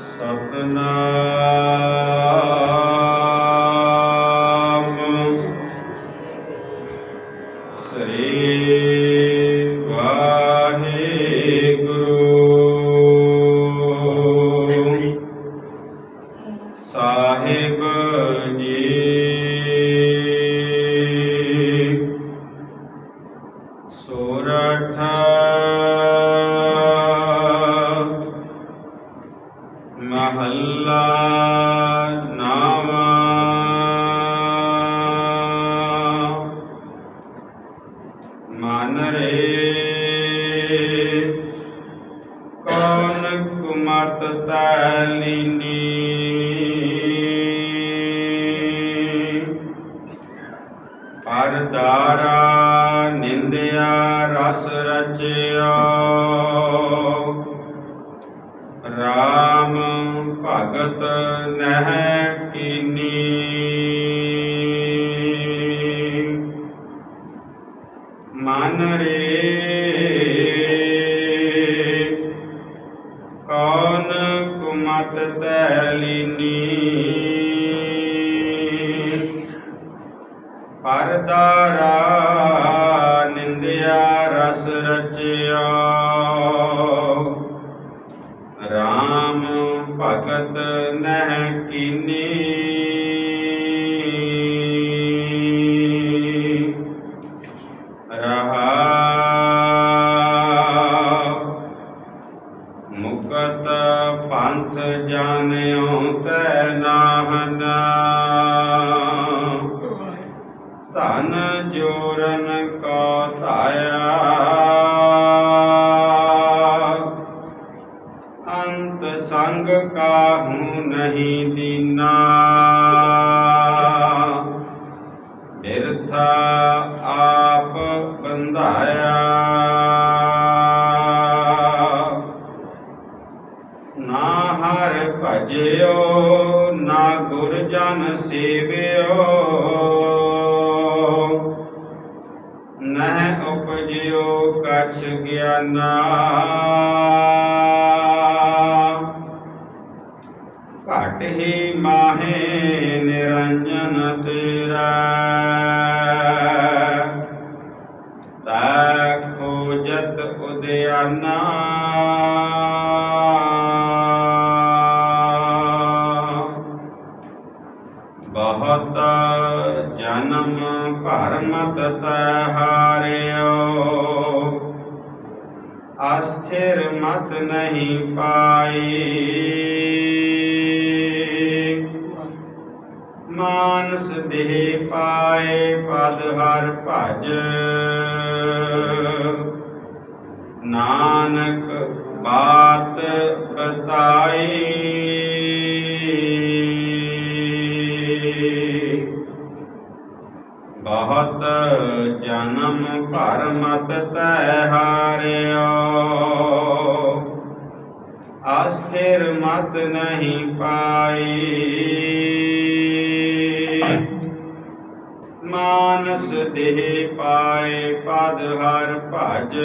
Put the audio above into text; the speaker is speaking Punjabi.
ਸਤਨਾਮ। ਸ੍ਰੀ ਵਾਹਿਗੁਰੂ। ਮਹੱਲਾ ਨਾਵਾ ਮਨ ਰੇ ਕੌਣ ਕੁਮਤ ਤੈਲੀਨੀ ਪਰਦਾਰਾ ਨਿੰਦਿਆ ਰਸ ਰਚਿਆ। ਰਾਮ ਭਗਤ ਨਹਿ ਕੀਨੀ। ਮਨ ਰੇ ਕੌਣ ਕੁਮਤ ਤੈਲੀਨੀ ਪਰਦਾਰਾ ਨਿੰਦਿਆ ਰਸ ਰਚਿਆ। ਰਾਮ ਭਗਤ ਨਹਿ ਕੀਨੀ। ਰਹਾ। ਮੁਕਤ ਪੰਥ ਜਾਣਿਓ ਤੈ ਨਾਹਨ। ਧਨ ਜੋਰਨ ਕੋ ਧਾਇਆ। ਕਾਹੂ ਨਹੀਂ ਦੀਨਾ? ਬਿਰਥਾ ਆਪ ਬੰਧਾਇਆ। ਨਾ ਹਰ ਭਜਿਓ, ਨਾ ਗੁਰ ਜਨ ਸੇਵਿਓ। ਨਹਿ ਉਪਜਿਓ ਕਛ ਗਿਆਨਾ। ਘਟ ਹੀ ਮਾਹੇ ਨਿਰੰਜਨ ਤੇਰਾ। ਤਾ ਖੋਜਤ ਉਦਿਆਨਾ ਬਹੁਤ ਜਨਮ ਭਰਮਤ ਤੈ ਹਾਰਿਓ। ਅਸਥਿਰ ਮਤ ਨਹੀਂ ਪਾਈ। ਮਾਨਸ ਦੇਹ ਪਾਏ, ਪਦ ਹਰ ਭਜ। ਨਾਨਕ ਬਾਤ ਬਤਾਈ। ਬਹੁਤ ਜਨਮ ਭਰਮਤ ਤੈ ਹਾਰਿਓ। ਅਸਥਿਰ ਮਤ ਨਹੀਂ ਪਾਈ। ਮਾਨਸ ਦੇਹ ਪਾਏ ਪਦ ਹਰ ਭਜ।